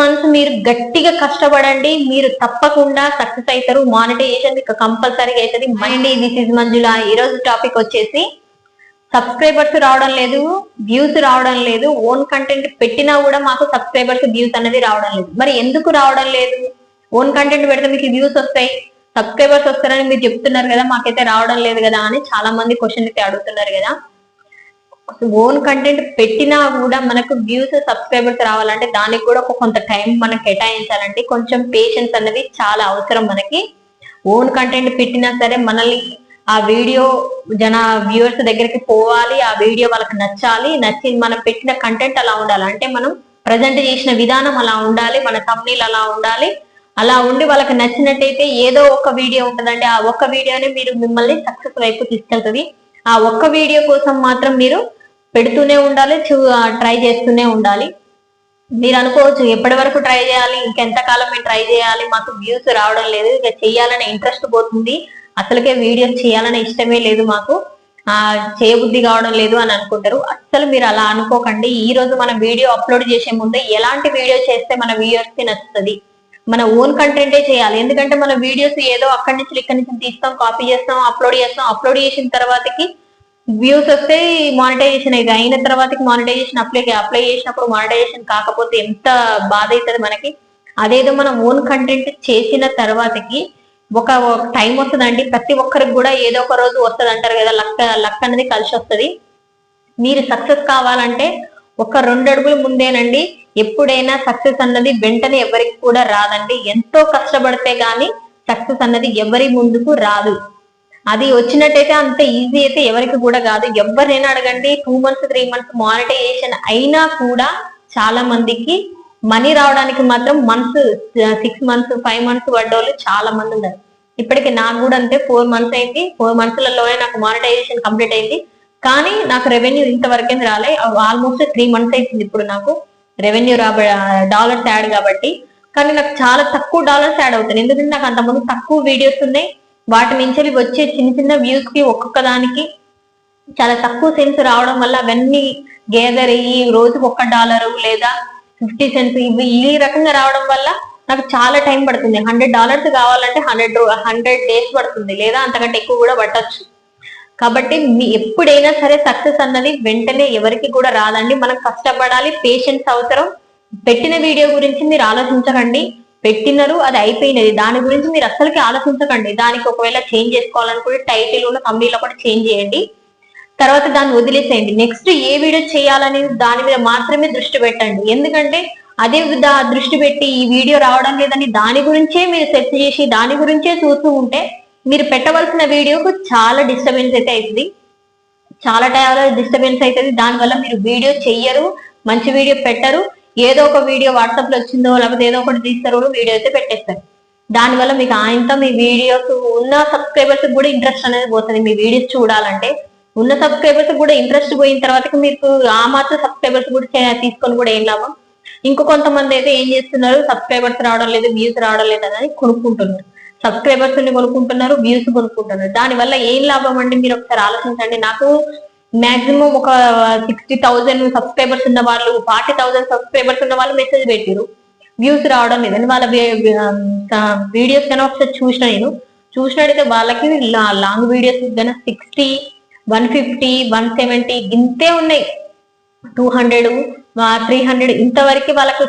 Months మీరు గట్టిగా కష్టపడండి మీరు తప్పకుండా సక్సెస్ అవుతారు. మానిటైజేషన్ మీకు కంపల్సరీగా అవుతుంది. మైండ్ దిస్ ఇస్ మంజుల ఈ రోజు టాపిక్ వచ్చేసి సబ్స్క్రైబర్స్ రావడం లేదు వ్యూస్ రావడం లేదు. ఓన్ కంటెంట్ పెట్టినా కూడా మాకు సబ్స్క్రైబర్స్ వ్యూస్ అనేది రావడం లేదు. మరి ఎందుకు రావడం లేదు? ఓన్ కంటెంట్ పెడితే మీకు వ్యూస్ వస్తాయి. సబ్స్క్రైబర్స్ వస్తారని మీరు చెప్తున్నారు కదా మాకైతే రావడం లేదు కదా అని చాలా మంది క్వశ్చన్ అయితే అడుగుతున్నారు కదా. ఓన్ కంటెంట్ పెట్టినా కూడా మనకు వ్యూస్ సబ్స్క్రైబర్స్ రావాలంటే దానికి కూడా ఒక కొంత టైం మనం కేటాయించాలంటే కొంచెం పేషెన్స్ అనేది చాలా అవసరం మనకి. ఓన్ కంటెంట్ పెట్టినా సరే మనల్ని ఆ వీడియో జన వ్యూవర్స్ దగ్గరికి పోవాలి ఆ వీడియో వాళ్ళకి నచ్చాలి నచ్చి మనం పెట్టిన కంటెంట్ అలా ఉండాలి. అంటే మనం ప్రజెంట్ చేసిన విధానం అలా ఉండాలి మన కంపెనీలు అలా ఉండాలి. అలా ఉండి వాళ్ళకి నచ్చినట్టయితే ఏదో ఒక వీడియో ఉంటుందండి ఆ ఒక్క వీడియోనే మీరు మిమ్మల్ని సక్సెస్ వైపు తీసుకెళ్తుంది. ఆ ఒక్క వీడియో కోసం మాత్రం మీరు పెడుతూనే ఉండాలి ట్రై చేస్తూనే ఉండాలి. మీరు అనుకోవచ్చు ఎప్పటి వరకు ట్రై చేయాలి ఇంకెంత కాలం మేము ట్రై చేయాలి మాకు వ్యూస్ రావడం లేదు ఇక చేయాలనే ఇంట్రెస్ట్ పోతుంది. అసలుకే వీడియోస్ చేయాలనే ఇష్టమే లేదు మాకు. ఆ చేయబుద్ధి కావడం లేదు అని అనుకుంటారు. అస్సలు మీరు అలా అనుకోకండి. ఈ రోజు మనం వీడియో అప్లోడ్ చేసే ముందు ఎలాంటి వీడియో చేస్తే మన వ్యూయర్స్కి నచ్చుతుంది? మన ఓన్ కంటెంటే చేయాలి. ఎందుకంటే మన వీడియోస్ ఏదో అక్కడి నుంచి ఇక్కడి నుంచి తీస్తాం కాపీ చేస్తాం అప్లోడ్ చేస్తాం. అప్లోడ్ చేసిన తర్వాతకి వ్యూస్ వస్తే మానిటైజేషన్ అయితే అయిన తర్వాతకి మానిటైజేషన్ అప్లై అప్లై చేసినప్పుడు మానిటైజేషన్ కాకపోతే ఎంత బాధ అవుతుంది మనకి? అదేదో మనం ఓన్ కంటెంట్ చేసిన తర్వాతకి ఒక టైం వస్తుందండి. ప్రతి ఒక్కరికి కూడా ఏదో ఒక రోజు వస్తుంది అంటారు కదా లక్ లక్ అనేది కలిసి వస్తుంది. మీరు సక్సెస్ కావాలంటే ఒక రెండు అడుగుల ముందేనండి. ఎప్పుడైనా సక్సెస్ అన్నది వెంటనే ఎవరికి కూడా రాదండి. ఎంతో కష్టపడితే గాని సక్సెస్ అన్నది ఎవరి ముందుకు రాదు. అది వచ్చినట్టయితే అంత ఈజీ అయితే ఎవరికి కూడా కాదు. ఎవరినైనా అడగండి. Two months three months monetization అయినా కూడా చాలా మందికి మనీ రావడానికి మాత్రం months six months five months పడ్డోళ్ళు చాలా మంది ఉన్నారు. ఇప్పటికి నాకు కూడా అంతే ఫోర్ మంత్స్ అయింది. ఫోర్ మంత్స్లలోనే నాకు మానిటైజేషన్ కంప్లీట్ అయింది. కానీ నాకు రెవెన్యూ ఇంతవరకే రాలే. ఆల్మోస్ట్ త్రీ మంత్స్ అవుతుంది ఇప్పుడు నాకు. రెవెన్యూ రాబ డాలర్స్ యాడ్ కాబట్టి. కానీ నాకు చాలా తక్కువ డాలర్స్ యాడ్ అవుతాయి ఎందుకంటే నాకు అంతకుముందు తక్కువ వీడియోస్ ఉన్నాయి. వాటి నుంచి వచ్చే చిన్న చిన్న వ్యూస్కి ఒక్కొక్క దానికి చాలా తక్కువ సెన్స్ రావడం వల్ల అవన్నీ గేదర్ అయ్యి రోజుకి ఒక్క డాలరు లేదా ఫిఫ్టీ సెంట్స్ ఇవి ఈ రకంగా రావడం వల్ల నాకు చాలా టైం పడుతుంది. హండ్రెడ్ డాలర్స్ కావాలంటే హండ్రెడ్ హండ్రెడ్ డేస్ పడుతుంది. లేదా అంతకంటే ఎక్కువ కూడా పట్టచ్చు. కాబట్టి మీ ఎప్పుడైనా సరే సక్సెస్ అన్నది వెంటనే ఎవరికి కూడా రాదండి. మనం కష్టపడాలి. పేషెన్స్ అవసరం. పెట్టిన వీడియో గురించి మీరు ఆలోచించకండి. పెట్టినారు అది అయిపోయినది. దాని గురించి మీరు అస్సలకి ఆలోచించకండి. దానికి ఒకవేళ చేంజ్ చేసుకోవాలనుకుంటే టైటిల్ ఉన్న కంపెనీలో కూడా చేంజ్ చేయండి. తర్వాత దాన్ని వదిలేసేయండి. నెక్స్ట్ ఏ వీడియో చేయాలని దాని మీద మాత్రమే దృష్టి పెట్టండి. ఎందుకంటే అదే దృష్టి పెట్టి ఈ వీడియో రావడం లేదని దాని గురించే మీరు సెర్చ్ చేసి దాని గురించే చూస్తూ ఉంటే మీరు పెట్టవలసిన వీడియోకు చాలా డిస్టర్బెన్స్ అయితే అవుతుంది చాలా టైంలో డిస్టర్బెన్స్ అవుతుంది దానివల్ల మీరు వీడియో చెయ్యరు మంచి వీడియో పెట్టరు. ఏదో ఒక వీడియో వాట్సాప్లో వచ్చిందో లేకపోతే ఏదో ఒకటి తీస్తారో వీడియో అయితే పెట్టేస్తారు. దానివల్ల మీకు ఆయనతో మీ వీడియోస్ ఉన్న సబ్స్క్రైబర్స్ కూడా ఇంట్రెస్ట్ అనేది పోతుంది. మీ వీడియోస్ చూడాలంటే ఉన్న సబ్స్క్రైబర్స్ కూడా ఇంట్రెస్ట్ పోయిన తర్వాత మీకు ఆ మాత్రం సబ్స్క్రైబర్స్ కూడా తీసుకొని కూడా ఏం లాభం? ఇంకో కొంతమంది అయితే ఏం చేస్తున్నారు? సబ్స్క్రైబర్స్ రావడం లేదు వ్యూస్ రావడం లేదు అని కొనుక్కుంటున్నారు. సబ్స్క్రైబర్స్ని కొనుక్కుంటున్నారు వ్యూస్ కొనుక్కుంటున్నారు. దానివల్ల ఏం లాభం అండి? మీరు ఒకసారి ఆలోచించండి. నాకు మాక్సిమం ఒక సిక్స్టీ థౌసండ్ సబ్స్క్రైబర్స్ ఉన్న వాళ్ళు ఫార్టీ థౌసండ్ సబ్స్క్రైబర్స్ ఉన్న వాళ్ళు మెసేజ్ పెట్టారు. వ్యూస్ రావడం లేదని వాళ్ళ వీడియోస్ um, కన్నా ఒకసారి చూసిన నేను. చూసినట్టయితే వాళ్ళకి లాంగ్ వీడియోస్ కన్నా sixty one fifty one seventy ఇంతే ఉన్నాయి. టూ హండ్రెడ్ త్రీ హండ్రెడ్ ఇంతవరకు వాళ్ళకు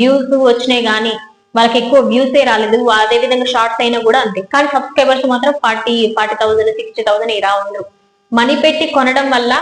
వ్యూస్ um, వచ్చినాయి కానీ వాళ్ళకి ఎక్కువ వ్యూస్ ఏ రాలేదు. అదే విధంగా షార్ట్స్ అయినా కూడా అంతే. కానీ సబ్స్క్రైబర్స్ మాత్రం forty forty thousand sixty thousand ఇలా ఉండరు. మనీ పెట్టి కొనడం వల్ల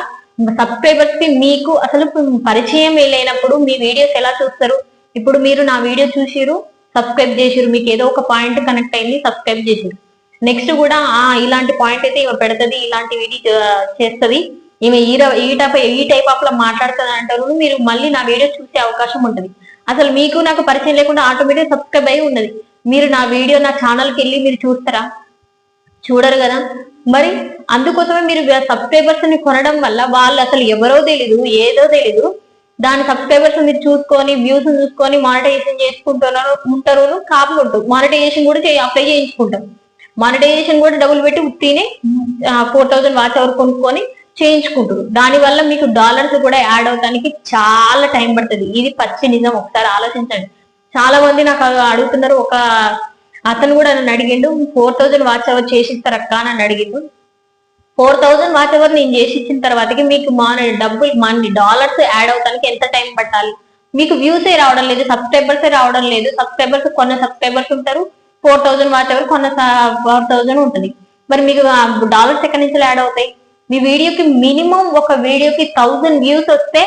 సబ్స్క్రైబర్స్కి మీకు అసలు పరిచయం లేనప్పుడు మీ వీడియోస్ ఎలా చూస్తారు? ఇప్పుడు మీరు నా వీడియో చూసిరు సబ్స్క్రైబ్ చేసిరు మీకు ఏదో ఒక పాయింట్ కనెక్ట్ అయింది సబ్స్క్రైబ్ చేసిరు. నెక్స్ట్ కూడా ఆ ఇలాంటి పాయింట్ అయితే ఇవి పెడతది ఇలాంటి వీడియో చేస్తుంది. ఈమె ఈ ఈ టైప్ ఈ టైప్ ఆఫ్లో మాట్లాడుతుంది అంటారు మీరు మళ్ళీ నా వీడియో చూసే అవకాశం ఉంటుంది. అసలు మీకు నాకు పరిచయం లేకుండా ఆటోమేటిక్ సబ్స్క్రైబ్ అయి ఉన్నది. మీరు నా వీడియో నా ఛానల్కి వెళ్ళి మీరు చూస్తారా? చూడరు కదా? మరి అందుకోసమే మీరు సబ్స్క్రైబర్స్ని కొనడం వల్ల వాళ్ళు అసలు ఎవరో తెలీదు ఏదో తెలీదు. దాని సబ్స్క్రైబర్స్ మీరు చూసుకొని వ్యూస్ చూసుకొని మానిటైజేషన్ చేసుకుంటున్నారు ఉంటారు. కాపుకుంటారు మానిటైజేషన్ కూడా అప్లై చేయించుకుంటాం మానిటైజేషన్ కూడా డబ్బులు పెట్టి ఉత్తిని ఫోర్ థౌసండ్ వాచ్ అవర్ కొనుక్కొని చేయించుకుంటారు. దాని వల్ల మీకు డాలర్స్ కూడా యాడ్ అవడానికి చాలా టైం పడుతుంది. ఇది పచ్చి నిజం. ఒకసారి ఆలోచించండి. చాలా మంది నాకు అడుగుతున్నారు ఒక అతను కూడా నన్ను అడిగిండు ఫోర్ థౌజండ్ వాచ్ అవర్ చేసిస్తారు అక్క? నన్ను అడిగిండు. ఫోర్ థౌజండ్ వాచ్ అవర్ నేను చేసి ఇచ్చిన తర్వాతకి మీకు మా డబ్బులు మన డాలర్స్ యాడ్ అవడానికి ఎంత టైం పట్టాలి? మీకు వ్యూస్ ఏ రావడం లేదు సబ్స్క్రైబర్స్ రావడం లేదు. సబ్స్క్రైబర్స్ కొన్ని సబ్స్క్రైబర్స్ ఉంటారు ఫోర్ థౌజండ్ వాచ్ అవర్ కొన్న ఫోర్ థౌజండ్ ఉంటుంది. మరి మీకు డాలర్స్ ఎక్కడి నుంచి యాడ్ అవుతాయి? మీ వీడియోకి మినిమం ఒక వీడియోకి థౌజండ్ వ్యూస్ వస్తే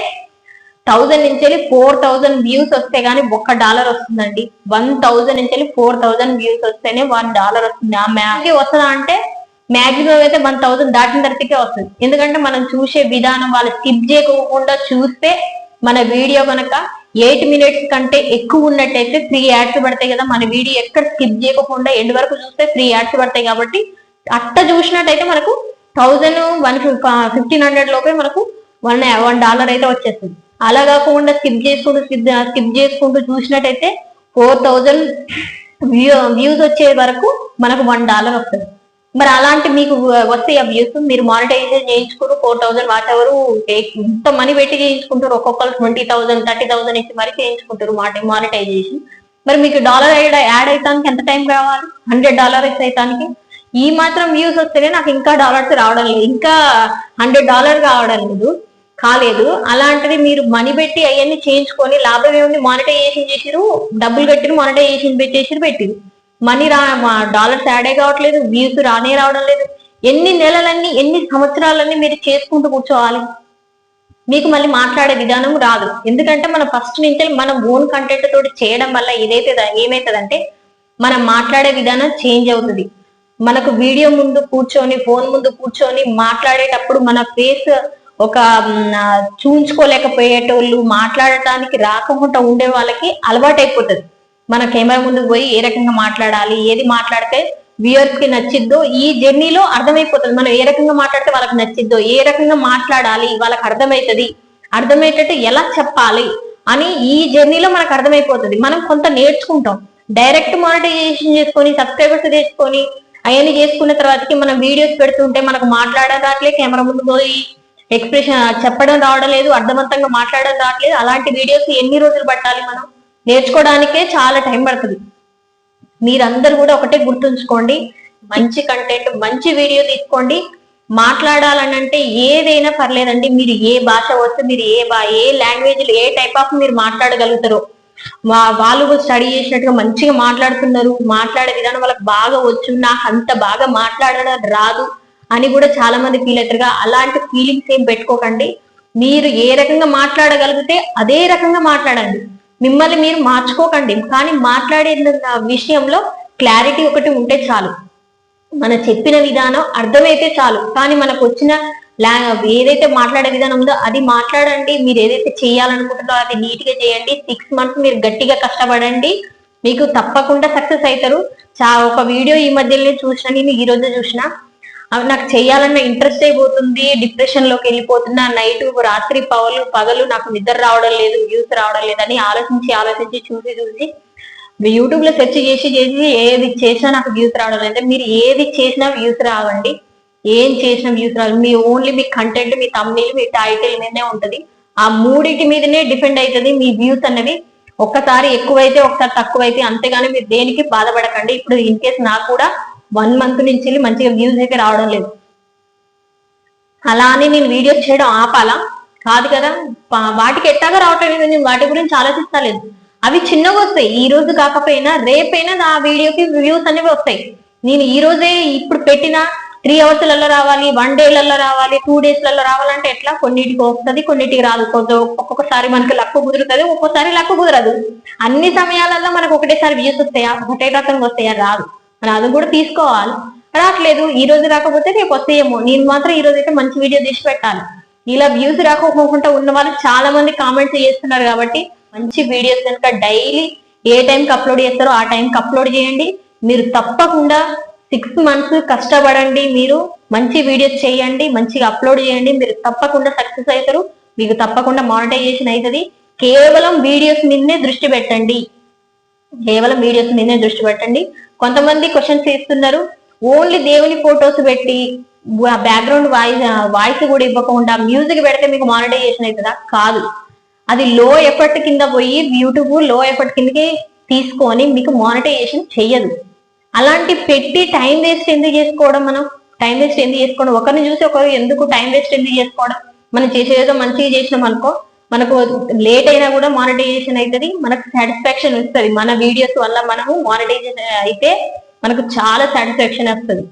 థౌజండ్ నుంచి వెళ్ళి ఫోర్ థౌజండ్ వ్యూస్ వస్తే గానీ ఒక్క డాలర్ వస్తుందండి. వన్ థౌజండ్ నుంచి వెళ్ళి ఫోర్ థౌజండ్ వ్యూస్ వస్తేనే వన్ డాలర్ వస్తుంది. ఆ మ్యాచ్ వస్తుందా అంటే మాక్సిమం అయితే వన్ థౌసండ్ దాటిన తర్వాతకే వస్తుంది. ఎందుకంటే మనం చూసే విధానం వాళ్ళు స్కిప్ చేయకుండా చూస్తే మన వీడియో కనుక ఎయిట్ మినిట్స్ కంటే ఎక్కువ ఉన్నట్టయితే త్రీ యాడ్స్ పడతాయి కదా. మన వీడియో ఎక్కడ స్కిప్ చేయకుండా ఎండ్ వరకు చూస్తే త్రీ యాడ్స్ పడతాయి కాబట్టి అట్ట చూసినట్టయితే మనకు థౌజండ్ వన్ ఫిఫ్టీన్ హండ్రెడ్ లోపే మనకు వన్ వన్ డాలర్ అయితే వచ్చేస్తుంది. అలా కాకుండా స్కిప్ చేసుకుంటూ స్కిప్ స్కిప్ చేసుకుంటూ చూసినట్టయితే ఫోర్ థౌజండ్ వ్యూ వ్యూస్ వచ్చే వరకు మనకు వన్ డాలర్ వస్తుంది. మరి అలాంటి మీకు వస్తాయి ఆ వ్యూస్ మీరు మానిటైజేషన్ చేయించుకుంటూ ఫోర్ థౌసండ్ వాట్ ఎవరు ఎంత మనీ పెట్టి చేయించుకుంటారు. ఒక్కొక్కరు ట్వంటీ థౌసండ్ థర్టీ థౌసండ్ ఇచ్చి మరి చేయించుకుంటారు మానిటైజేషన్ మరి మీకు డాలర్ యాడ్ అవుతానికి ఎంత టైం కావాలి? హండ్రెడ్ డాలర్స్ అవుతానికి ఈ మాత్రం వ్యూస్ వస్తేనే నాకు ఇంకా డాలర్స్ రావడం లేదు. ఇంకా హండ్రెడ్ డాలర్ కావడం లేదు. కాలేదు. అలాంటిది మీరు మనీ పెట్టి అవన్నీ చేయించుకొని లాభం ఏముంది మానిటైజేషన్ చేసిరు డబ్బులు కట్టిరు మానిటైజేషన్ పెట్టేసిరు పెట్టిరు మనీ రా డాలర్స్ యాడే కావట్లేదు వ్యూస్ రానే రావడం లేదు. ఎన్ని నెలలన్నీ ఎన్ని సంవత్సరాలన్నీ మీరు చేసుకుంటూ కూర్చోవాలి? మీకు మళ్ళీ మాట్లాడే విధానం రాదు. ఎందుకంటే మనం ఫస్ట్ నుంచి మనం ఓన్ కంటెంట్ తోటి చేయడం వల్ల ఏదైతే ఏమైతుందంటే మనం మాట్లాడే విధానం చేంజ్ అవుతుంది. మనకు వీడియో ముందు కూర్చొని ఫోన్ ముందు కూర్చొని మాట్లాడేటప్పుడు మన ఫేస్ ఒక చూంచుకోలేకపోయేటోళ్ళు మాట్లాడటానికి రాకుండా ఉండే వాళ్ళకి అలవాటు మన కెమెరా ముందుకు పోయి ఏ రకంగా మాట్లాడాలి ఏది మాట్లాడితే వ్యూయర్స్కి నచ్చిద్దో ఈ జర్నీలో అర్థమైపోతుంది. మనం ఏ రకంగా మాట్లాడితే వాళ్ళకి నచ్చిద్దో ఏ రకంగా మాట్లాడాలి వాళ్ళకి అర్థమవుతుంది అర్థమయ్యేటట్టు ఎలా చెప్పాలి అని ఈ జర్నీలో మనకు అర్థమైపోతుంది. మనం కొంత నేర్చుకుంటాం. డైరెక్ట్ మానిటైజేషన్ చేసుకొని సబ్స్క్రైబర్స్ తెచ్చుకొని అవన్నీ చేసుకున్న తర్వాతకి మనం వీడియోస్ పెడుతుంటే మనకు మాట్లాడడానికి కెమెరా ముందు పోయి ఎక్స్ప్రెషన్ చెప్పడం రావడం లేదు అర్థవంతంగా మాట్లాడడం రావట్లేదు. అలాంటి వీడియోస్ ఎన్ని రోజులు పట్టాలి మనం? నేర్చుకోవడానికే చాలా టైం పడుతుంది. మీరందరూ కూడా ఒకటే గుర్తుంచుకోండి మంచి కంటెంట్ మంచి వీడియో తీసుకోండి. మాట్లాడాలని అంటే ఏదైనా పర్లేదండి. మీరు ఏ భాష వస్తే మీరు ఏ బా ఏ లాంగ్వేజ్ ఏ టైప్ ఆఫ్ మీరు మాట్లాడగలుగుతారో. వాళ్ళు స్టడీ చేసినట్టుగా మంచిగా మాట్లాడుతున్నారు. మాట్లాడే విధానం వాళ్ళకి బాగా వచ్చు నాకు అంత బాగా మాట్లాడడం రాదు. అని కూడా చాలా మంది ఫీల్ అవుతారుగా అలాంటి ఫీలింగ్స్ ఏం పెట్టుకోకండి. మీరు ఏ రకంగా మాట్లాడగలిగితే అదే రకంగా మాట్లాడండి. మిమ్మల్ని మీరు మార్చుకోకండి. కానీ మాట్లాడే విషయంలో క్లారిటీ ఒకటి ఉంటే చాలు. మనం చెప్పిన విధానం అర్థమైతే చాలు. కానీ మనకు వచ్చిన ఏదైతే మాట్లాడే విధానం ఉందో అది మాట్లాడండి. మీరు ఏదైతే చేయాలనుకుంటున్నారో అది నీట్గా చేయండి. సిక్స్ మంత్స్ మీరు గట్టిగా కష్టపడండి. మీకు తప్పకుండా సక్సెస్ అవుతారు. చా ఒక వీడియో ఈ మధ్యలోనే చూసిన నేను ఈ రోజు చూసిన. నాకు చేయాలన్న ఇంట్రెస్ట్ అయిపోతుంది డిప్రెషన్లోకి వెళ్ళిపోతున్నా నైట్ రాత్రి పగలు పగలు నాకు నిద్ర రావడం లేదు వ్యూస్ రావడం లేదని ఆలోచించి ఆలోచించి చూసి చూసి యూట్యూబ్లో సెర్చ్ చేసి చేసి ఏది చేసినా నాకు వ్యూస్ రావడం లేదు. మీరు ఏది చేసినా వ్యూస్ రావండి. ఏం చేసినా వ్యూస్ రావాలి మీ ఓన్లీ మీ కంటెంట్ మీ తమ్నీల్ మీ టైటిల్ మీదనే ఉంటది. ఆ మూడింటి మీదనే డిపెండ్ అవుతుంది మీ వ్యూస్ అన్నది ఒక్కసారి ఎక్కువైతే ఒకసారి తక్కువైతే అంతేగాని మీరు దేనికి బాధపడకండి. ఇప్పుడు ఇన్ కేస్ నాకు కూడా వన్ మంత్ నుంచి వెళ్ళి మంచిగా వ్యూస్ అయితే రావడం లేదు. అలా అని నేను వీడియోస్ చేయడం ఆపాలా? కాదు కదా. వాటికి ఎట్టాగా రావట్లేదు నేను వాటి గురించి ఆలోచిస్తలేదు. అవి చిన్నగా వస్తాయి. ఈ రోజు కాకపోయినా రేపైనా ఆ వీడియోకి వ్యూస్ అనేవి వస్తాయి. నేను ఈ రోజే ఇప్పుడు పెట్టిన త్రీ అవర్స్లలో రావాలి వన్ డేలలో రావాలి టూ డేస్లలో రావాలంటే ఎట్లా? కొన్నిటికి వస్తుంది కొన్నిటికి రాదు. ఒక్కొక్కసారి మనకి లక్కు కుదురుతుంది ఒక్కొక్కసారి లక్కు కుదరదు. అన్ని సమయాలలో మనకు ఒకటేసారి వ్యూస్ వస్తాయా? ఒకటే రకంగా వస్తాయా? రాదు. అని అది కూడా తీసుకోవాలి. రావట్లేదు ఈ రోజు రాకపోతే రేపు వస్తాయేమో. నేను మాత్రం ఈ రోజు అయితే మంచి వీడియో తీసి పెట్టాలి. ఇలా వ్యూస్ రాకపోకుండా ఉన్న వాళ్ళు చాలా మంది కామెంట్స్ చేస్తున్నారు కాబట్టి మంచి వీడియోస్ కనుక డైలీ ఏ టైంకి అప్లోడ్ చేస్తారో ఆ టైంకి అప్లోడ్ చేయండి. మీరు తప్పకుండా సిక్స్ మంత్స్ కష్టపడండి మీరు. మంచి వీడియోస్ చేయండి మంచిగా అప్లోడ్ చేయండి. మీరు తప్పకుండా సక్సెస్ అవుతారు. మీకు తప్పకుండా మానిటైజేషన్ అవుతుంది. కేవలం వీడియోస్ మీదనే దృష్టి పెట్టండి. కేవలం వీడియోస్ మీదనే దృష్టి పెట్టండి. కొంతమంది క్వశ్చన్స్ చేస్తున్నారు. ఓన్లీ దేవుని ఫొటోస్ పెట్టి బ్యాక్గ్రౌండ్ వాయిస్ వాయిస్ కూడా ఇవ్వకుండా మ్యూజిక్ పెడితే మీకు మానిటైజేషన్ అవుతుందా? కాదు. అది లో ఎఫర్ట్ కింద పోయి యూట్యూబ్లో ఎఫర్ట్ కిందకి తీసుకొని మీకు మానిటైజేషన్ చెయ్యదు. అలాంటి పెట్టి టైం వేస్ట్ ఎందుకు చేసుకోవడం మనం? టైం వేస్ట్ ఎందుకు చేసుకోవడం? ఒకరిని చూసి ఒకరు ఎందుకు టైం వేస్ట్ ఎందుకు చేసుకోవడం? మనం చేసేదో మంచిగా చేసినాం అనుకో మనకు లేట్ అయినా కూడా మానిటైజేషన్ అవుతుంది మనకు సాటిస్ఫాక్షన్ వస్తుంది. మన వీడియోస్ వల్ల మనము మానిటైజేషన్ అయితే మనకు చాలా సాటిస్ఫాక్షన్ వస్తుంది.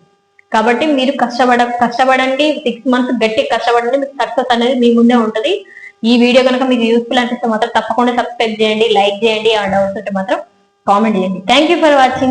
కాబట్టి మీరు కష్టపడ కష్టపడండి సిక్స్ మంత్స్ గట్టి కష్టపడండి మీకు సక్సెస్ అనేది మీ ముందే ఉంటుంది. ఈ వీడియో కనుక మీకు యూస్ఫుల్ అనిపిస్తే మాత్రం తప్పకుండా సబ్స్క్రైబ్ చేయండి లైక్ చేయండి. ఆ డౌట్స్ ఉంటే మాత్రం కామెంట్ చేయండి. Thank you for watching